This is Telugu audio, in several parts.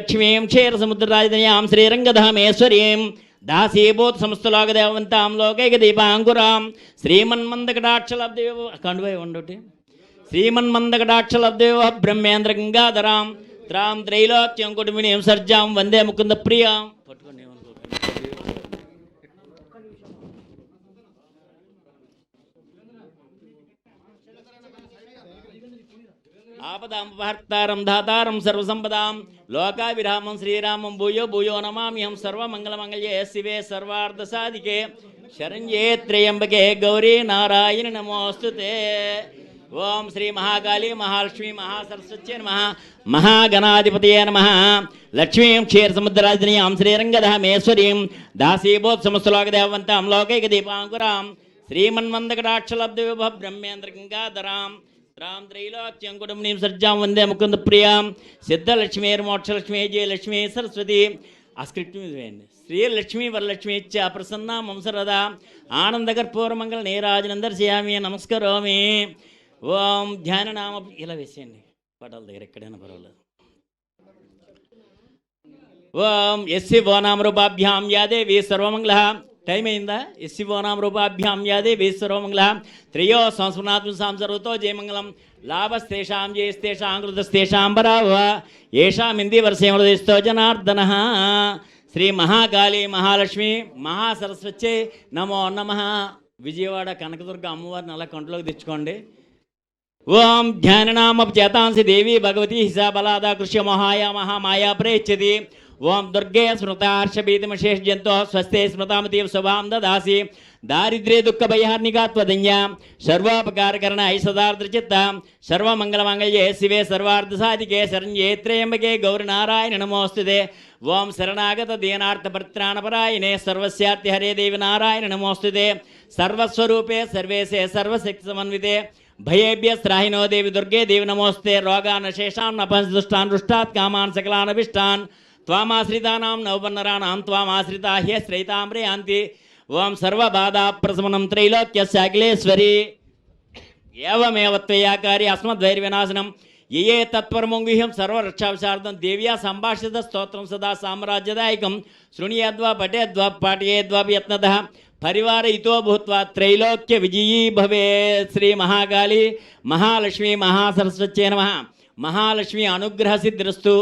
ఓం లక్ష్మీం క్షీరసముద్రరాజధాన్యాం శ్రీరంగధామేశ్వరీం. దాసీభూత సంస్థలోకదేవంతాం లోకైక దీపాంకురాం శ్రీమన్మందకటాక్షలబ్దేవ కండువై ఉండటి శ్రీమన్మందకటాక్షలబ్దేవ బ్రహ్మేంద్ర గంగాధరాం. త్రాం త్రైలోక్యం కుటుంబినీం సర్జాం వందే ముకుంద ప్రియాం. ఆపదాంపహర్తారం ధాతారం సర్వసంపదాం లోకా విరామం శ్రీరామం భూయో భూయో నమామ్యహం సర్వమంగళమంగళే శివే సర్వార్థ సాధికే శరణ్యే త్రయంబకే గౌరీ నారాయణ నమోస్తుతే ఓం శ్రీ మహాకాళి మహాలక్ష్మి మహాసరస్వత్యే నమ మహాగణాధిపతయే నమ లక్ష్మీం క్షీరసముద్రరాజనీయాం శ్రీరంగధామేశ్వరీం దాసీభూత్సమస్లోకదేవంతాం లోకైక దీపాంకురాం శ్రీమన్మందకటాక్షలబ్ధ విభ బ్రహ్మేంద్ర గంగాధరాం రామ్ త్రైలోక్యం కుటుంబీం సర్జాం వందే ముకుంద ప్రియాం సిద్ధలక్ష్మీ మోక్షలక్ష్మీ జయలక్ష్మీ సరస్వతి ఆ స్క్రిప్ట్ మీద వేయండి శ్రీ లక్ష్మీ వరలక్ష్మి ఇచ్చ ప్రసన్న మంసరద ఆనందకర్పూరమంగళ నీరాజనం దర్శయామి నమస్కరోమి ఓం ధ్యాననామ ఇలా వేసేయండి పటాల దగ్గర ఎక్కడైనా పర్వాలేదు ఓం ఎస్సి ఓనామ రూపాభ్యాం యాదేవి సర్వమంగళ టైం అయిందా ఎస్సి ఓనామ రూపాభ్యాం యాదేవి సర్వమంగళ త్రయో సంస్మృనాత్మ సంసర్వతో జయమంగళం లాభస్తేషాం జయస్తేషాం కృతస్తేషాం ఏషాం ఇంది వర్షేమృదిస్తో జనార్దన. శ్రీ మహాకాళీ మహాలక్ష్మి మహాసరస్వచ్చే నమో నమ. విజయవాడ కనకదుర్గ అమ్మవారిని అలా కంట్లోకి తెచ్చుకోండి. ఓం ధ్యాననామ చేతాంసి దేవి భగవతి హిసాబలాద కృష్య మహాయా మహామాయా ప్రేచ్చది ఓం దుర్గే స్మృతార్షభీతిమశేష జంతో స్వస్తే స్మృతామతీవ శుభాం దాసి దారిద్ర్య దుఃఖ భయార్నిగా త్వదన్య. సర్వోపకారకరణ ఐసదార్ద్రచిత్త సర్వమంగళమంగళ్యే శివే సర్వార్థ సాధికే శరణ్యే త్రయంబకే గౌరి నమోస్తుదే ఓం శరణాగత దీనార్థ పరిత్రాణపరాయణే సర్వస్యార్తి హరే దేవి నారాయణ నమోస్తుదే సర్వస్వరూపే సర్వేశే సర్వశక్తి సమన్వితే. భయేభ్య శ్రాహినో దేవి దుర్గే దేవి నమోస్తే. రోగాన్ శేషాన్ అపంచదుష్టాన్ రుష్టాత్ కామాన్ సకలాన్ అభిష్టాన్ త్వామాశ్రితానాం నవపన్నరాణాం త్వామాశ్రితా హ్యశ్రైతామ్రే అంతి ఓం సర్వబాధా ప్రశమనం త్రైలోక్యశాకిలేశ్వరి ఏవమేవ త్వయాకారి అస్మద్వైర్వినాశనం ఏ తత్పరమొంగుహ్యం సర్వరక్షావిశార్థం దేవ్యా సంభాషిత స్తోత్రం సదా సామ్రాజ్యదాయకం శృణుయద్వా పఠేద్వా పాఠయేద్వాపి యత్నత పరివార ఇతో భూత్వా త్రైలోక్య విజయీ భవే శ్రీ మహాకాళి మహాలక్ష్మి మహాసరస్వచ్చే నమ మహాలక్ష్మి అనుగ్రహ సిద్ధిరస్తు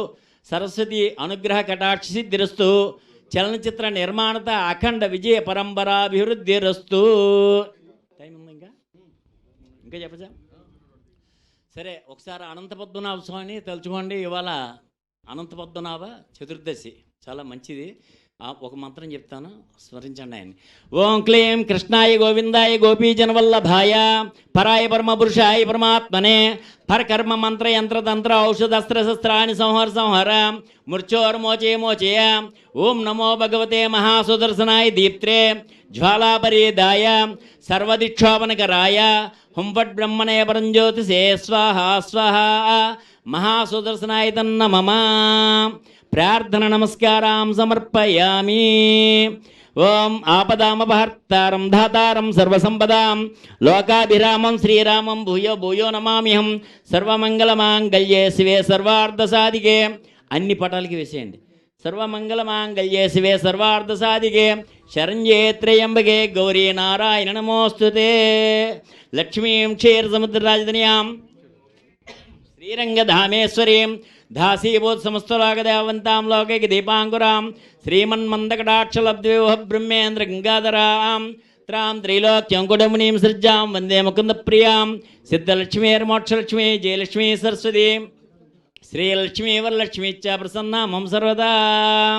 సరస్వతి అనుగ్రహ కటాక్ష సిద్ధిరస్తు చలనచిత్ర నిర్మాణత అఖండ విజయ పరంపరాభివృద్ధిరస్తు టైం ఉంది ఇంకా? ఇంకా చెప్పచ్చా? సరే ఒకసారి అనంత పద్మనాభ స్వామిని తలుచుకోండి. ఇవాళ అనంత పద్మనాభ చతుర్దశి. చాలా మంచిది. ఒక మంత్రం చెప్తాను స్మరించండి ఆయన ఓం క్లీం కృష్ణాయ గోవిందాయ గోపీజనవల్లభాయ పరాయ పరమ పురుషాయ పరమాత్మనే పరకర్మ మంత్ర యంత్ర తంత్ర ఔషధస్త్ర శస్త్రాన్ని సంహర సంహర మృత్యోర్మోచే మోచయ ఓం నమో భగవతే మహాసుదర్శనాయ దీప్త్రే జ్వాలాపరీదాయ సర్వదిక్షోభనకరాయ హుంఫట్ బ్రహ్మణే పరంజ్యోతిషే స్వాహ స్వాహ మహాసుదర్శనాయ తన్న మమ ప్రార్థన నమస్కారాం సమర్పయామి. ఓం ఆపదామపహర్తారం ధాతారం సర్వసంపదాం. లోకాభిరామం శ్రీరామం భూయో భూయో నమామిహం సర్వమంగళమాంగళ్యే శివే సర్వార్ధసాధికే. అన్ని పటాలకి వేసేయండి. సర్వమంగళమాంగళ్యే శివే సర్వార్ధసాధికే. శరణ్యే త్రయంబకే గౌరీ నారాయణ నమోస్తుతే. లక్ష్మీం క్షీర సముద్ర క్షీరసముద్రరాజధనియాం శ్రీరంగధామేశ్వరీం. దాసీభూత్ సమస్తలోకదేవంతాం లోకైక దీపాంకురాం శ్రీమన్మందకటాక్షలబ్ద్వివహ బ్రహ్మేంద్ర గంగాధరాం త్రాం త్రైలోక్యంకుడమునీం సృజ్జాం వందే ముకుంద ప్రియాం సిద్ధలక్ష్మీర్మోక్షలక్ష్మీ జయలక్ష్మీ సరస్వతీ. శ్రీలక్ష్మీ వరలక్ష్మీ చ ప్రసన్నా మమ సర్వదా.